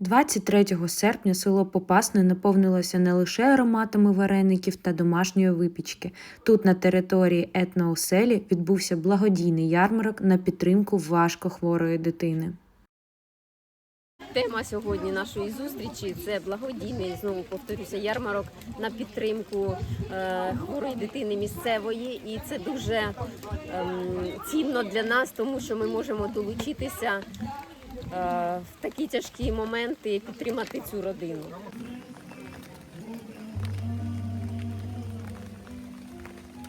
23 серпня село Попасне наповнилося не лише ароматами вареників та домашньої випічки. Тут, на території етнооселі, відбувся благодійний ярмарок на підтримку важкохворої дитини. Тема сьогодні нашої зустрічі це благодійний, знову повторюся, ярмарок на підтримку е, хворої дитини місцевої, і це дуже ем, цінно для нас, тому що ми можемо долучитися в такі тяжкі моменти підтримати цю родину.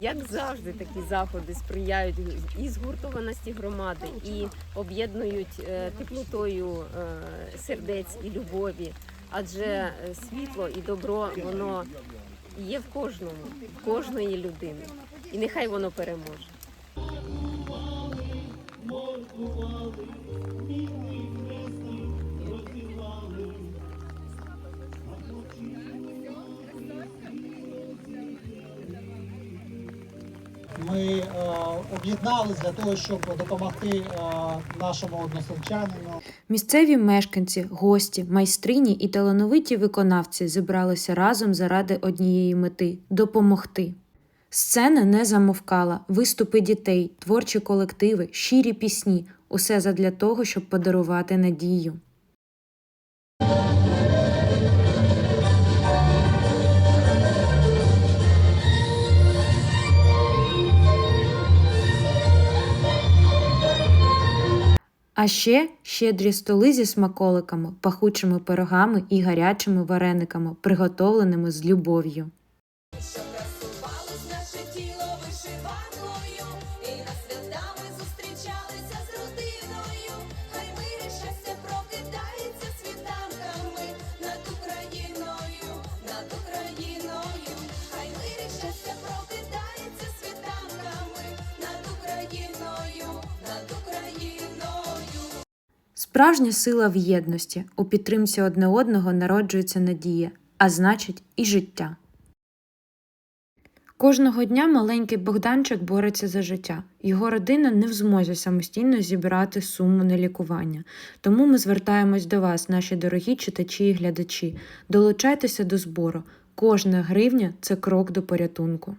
Як завжди, такі заходи сприяють і згуртованості громади, і об'єднують е, теплотою е, сердець і любові. Адже е, світло і добро воно є в кожному, в кожної людини. І нехай воно переможе. Ми е, об'єднались для того, щоб допомогти е, нашому односельчанину. Місцеві мешканці, гості, майстрині і талановиті виконавці зібралися разом заради однієї мети допомогти. Сцена не замовкала, виступи дітей, творчі колективи, щирі пісні усе задля того, щоб подарувати надію. А ще щедрі столи зі смаколиками, пахучими пирогами і гарячими варениками, приготовленими з любов'ю. Що красувалось наше тіло вишиванкою, і на свята ми зустрічалися з Справжня сила в єдності, у підтримці одне одного народжується надія, а значить і життя. Кожного дня маленький Богданчик бореться за життя. Його родина не в змозі самостійно зібрати суму на лікування. Тому ми звертаємось до вас, наші дорогі читачі і глядачі. Долучайтеся до збору. Кожна гривня це крок до порятунку.